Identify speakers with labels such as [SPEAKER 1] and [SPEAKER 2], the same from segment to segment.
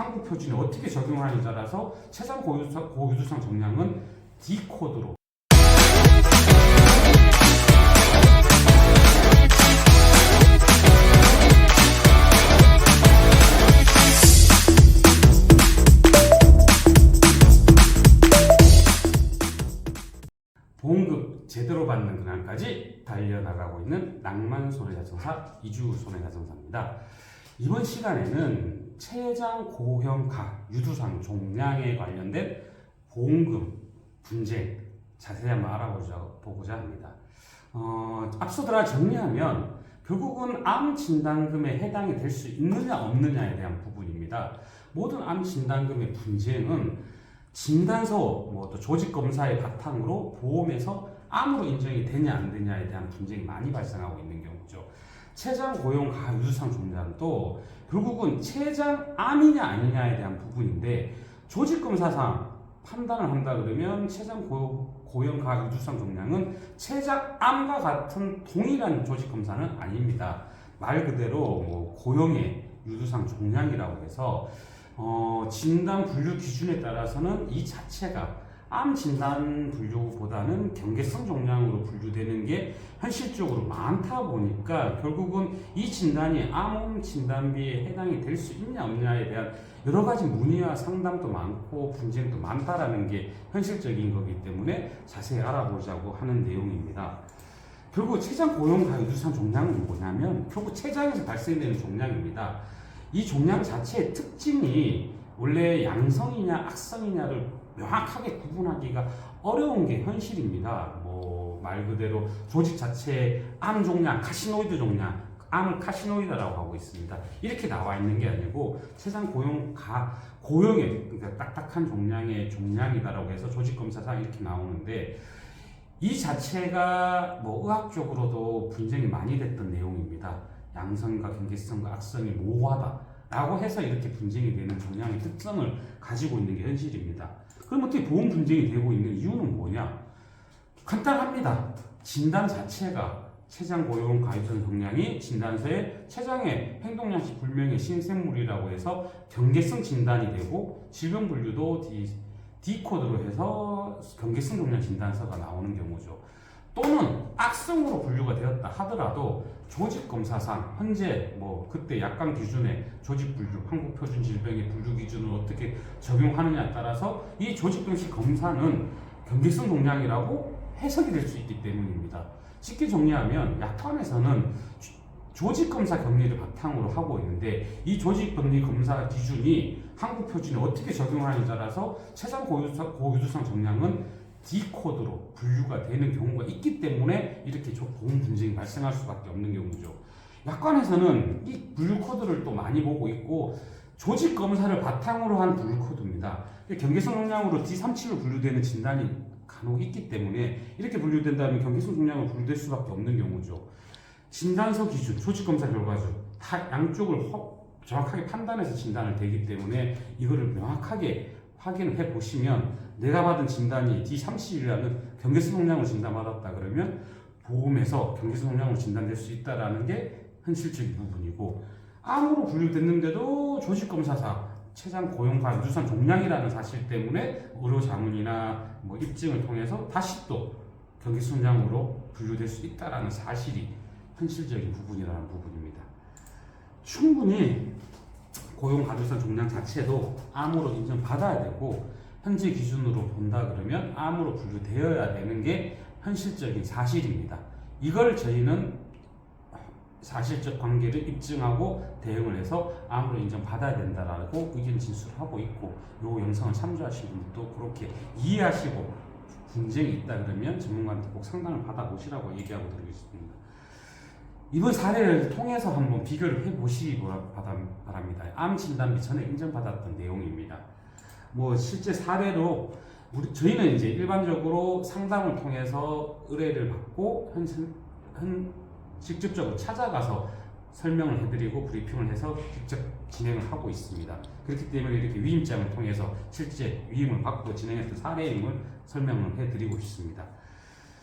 [SPEAKER 1] 한국 표준에 어떻게 적용하는지 따라서 최장 고유두상, 고유두상 정량은 D 코드로 보험급 제대로 받는 그날까지 달려나가고 있는 낭만 손해자동사 이주 손해자동사입니다. 이번 시간에는 최장 고형가 유두상 종량에 관련된 보험금 분쟁 자세히 한번 알아보고자 합니다. 어, 앞서더라 정리하면 결국은 암 진단금에 해당이 될 수 있느냐 없느냐에 대한 부분입니다. 모든 암 진단금의 분쟁은 진단서 뭐 또 조직 검사의 바탕으로 보험에서 암으로 인정이 되냐 안 되냐에 대한 분쟁이 많이 발생하고 있는 경우죠. 췌장 고용 가유두상 종량도 결국은 췌장 암이냐 아니냐에 대한 부분인데 조직 검사상 판단을 한다 그러면 췌장 고, 고형 가유두상 종량은 췌장 암과 같은 동일한 조직 검사는 아닙니다. 말 그대로 뭐 고형의 유두상 종량이라고 해서 어, 진단 분류 기준에 따라서는 이 자체가 암 진단 분류보다는 경계성 종량으로 분류되는 게 현실적으로 많다 보니까 결국은 이 진단이 암 진단비에 해당이 될 수 있냐 없냐에 대한 여러 가지 문의와 상담도 많고 분쟁도 많다라는 게 현실적인 거기 때문에 자세히 알아보자고 하는 내용입니다. 결국 췌장 고용 가유두상 종량은 뭐냐면 결국 췌장에서 발생되는 종량입니다. 이 종량 자체의 특징이 원래 양성이냐 악성이냐를 명확하게 구분하기가 어려운 게 현실입니다. 뭐 말 그대로 조직 자체의 암 종량, 카시노이드 종량, 암 카시노이드라고 하고 있습니다. 이렇게 나와 있는 게 아니고 세상 고용 가 고용의 그러니까 딱딱한 종량의 종량이다라고 해서 조직 검사상 이렇게 나오는데 이 자체가 뭐 의학적으로도 분쟁이 많이 됐던 내용입니다. 양성과 경계성과 악성이 모호하다라고 해서 이렇게 분쟁이 되는 종량의 특성을 가지고 있는 게 현실입니다. 그럼 어떻게 보험 분쟁이 되고 있는 이유는 뭐냐? 간단합니다. 진단 자체가 췌장 고용 가입선 성량이 진단서에 췌장의 행동양식 불명의 신생물이라고 해서 경계성 진단이 되고 질병 분류도 D, D 코드로 해서 경계성 종량 진단서가 나오는 경우죠. 또는 악성으로 분류가 되었다 하더라도 조직 검사상 현재 뭐 그때 약관 기준에 조직 분류 한국 표준 질병의 분류 기준을 어떻게 적용하느냐에 따라서 이 조직 병식 검사는 경계성 종량이라고 해석이 될 수 있기 때문입니다. 쉽게 정리하면 약관에서는 조직 검사 격리를 바탕으로 하고 있는데 이 조직 격리 검사 기준이 한국 표준에 어떻게 적용하는지 따라서 최장 고유두상 정량은 D 코드로 분류가 되는 경우가 있기 때문에 이렇게 보험 분쟁이 발생할 수밖에 없는 경우죠. 약관에서는 이 분류 코드를 또 많이 보고 있고 조직 검사를 바탕으로 한 분류 코드입니다. 경계성 정량으로 D37로 분류되는 진단이 간혹 있기 때문에 이렇게 분류된다면 경계성 종량으로 분류될 수밖에 없는 경우죠. 진단서 기준, 조직 검사 결과주 다 양쪽을 허, 정확하게 판단해서 진단을 되기 때문에 이거를 명확하게 확인을 해 보시면 내가 받은 진단이 D30이라는 경계성 종량으로 진단받았다 그러면 보험에서 경계성 종량으로 진단될 수 있다라는 게 현실적인 부분이고 암으로 분류됐는데도 조직검사사 췌장 고용과 유두산 종량이라는 사실 때문에 의료 자문이나 뭐 입증을 통해서 다시 또 경기 순장으로 분류될 수 있다라는 사실이 현실적인 부분이라는 부분입니다. 충분히 고용 가두산 종량 자체도 암으로 인정받아야 되고 현재 기준으로 본다 그러면 암으로 분류되어야 되는 게 현실적인 사실입니다. 이걸 저희는 사실적 관계를 입증하고 대응을 해서 암으로 인정받아야 된다라고 의견 진술하고 있고 이 영상을 참조하신 분들도 그렇게 이해하시고 분쟁이 있다 그러면 전문가한테 꼭 상담을 받아보시라고 얘기하고 드리겠습니다. 이번 사례를 통해서 한번 비교를 해보시기 바랍니다. 암 진단비 전에 인정받았던 내용입니다. 뭐 실제 사례로 우리 저희는 이제 일반적으로 상담을 통해서 의뢰를 받고 현, 현 직접적으로 찾아가서 설명을 해드리고 브리핑을 해서 직접 진행을 하고 있습니다. 그렇기 때문에 이렇게 위임장을 통해서 실제 위임을 받고 진행했던 사례임을 설명을 해드리고 있습니다.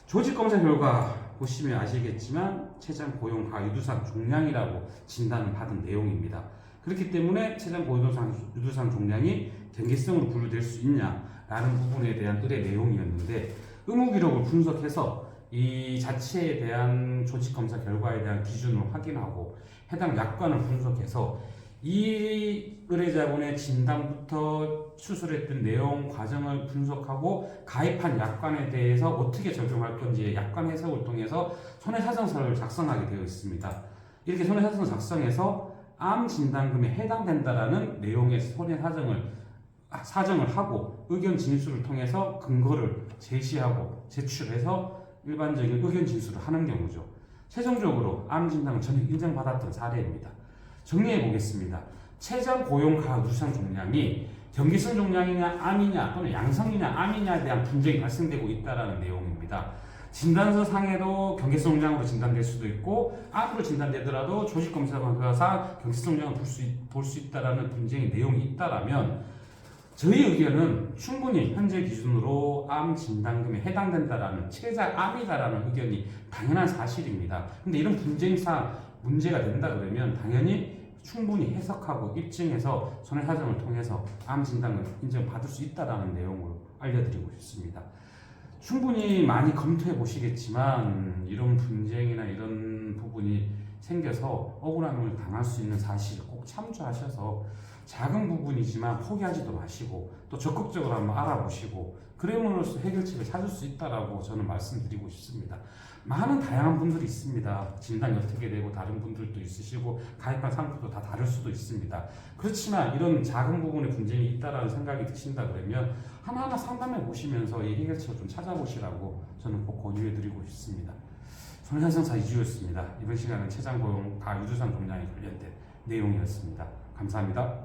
[SPEAKER 1] 조직검사 결과 보시면 아시겠지만 췌장 고용 가유두상 종량이라고 진단을 받은 내용입니다. 그렇기 때문에 체장 고유도상 유두상 종양이 경계성으로 분류될 수 있냐라는 부분에 대한 의뢰 내용이었는데 의무 기록을 분석해서 이 자체에 대한 조직 검사 결과에 대한 기준을 확인하고 해당 약관을 분석해서 이 의뢰자분의 진단부터 수술했던 내용 과정을 분석하고 가입한 약관에 대해서 어떻게 적용할 건지 약관 해석을 통해서 손해사정서를 작성하게 되어 있습니다. 이렇게 손해사정서 작성해서 암 진단금에 해당된다라는 내용의 손해사정을 아, 사정을 하고 의견 진술을 통해서 근거를 제시하고 제출해서 일반적인 의견 진술을 하는 경우죠. 최종적으로 암 진단을 전액 인정받았던 사례입니다. 정리해 보겠습니다. 췌장 고용 가누상 종양이 경기성 종양이냐 암이냐 또는 양성이냐 암이냐에 대한 분쟁이 발생되고 있다라는 내용입니다. 진단서 상에도 경계성 종양으로 진단될 수도 있고 암으로 진단되더라도 조직 검사 결과상 경계성 종양을 볼수 볼수 있다라는 분쟁의 내용이 있다라면 저희 의견은 충분히 현재 기준으로 암 진단금에 해당된다라는 체장 암이다라는 의견이 당연한 사실입니다. 근데 이런 분쟁상 문제가 된다 그러면 당연히 충분히 해석하고 입증해서 손해사정을 통해서 암 진단을 인정받을 수 있다라는 내용으로 알려드리고 싶습니다. 충분히 많이 검토해 보시겠지만 이런 분쟁이나 이런 부분이 생겨서 억울함을 당할 수 있는 사실 꼭 참조하셔서 작은 부분이지만 포기하지도 마시고 또 적극적으로 한번 알아보시고 그러므로써 해결책을 찾을 수 있다라고 저는 말씀드리고 싶습니다. 많은 다양한 분들이 있습니다. 진단이 어떻게 되고 다른 분들도 있으시고 가입한 상품도 다 다를 수도 있습니다. 그렇지만 이런 작은 부분에 분쟁이 있다라는 생각이 드신다 그러면 하나하나 상담해 보시면서 이 해결책을 좀 찾아보시라고 저는 꼭 권유해 드리고 싶습니다. 손현성사 이주였습니다. 이번 시간은 체장고용 가유두상 종양에 관련된 내용이었습니다. 감사합니다.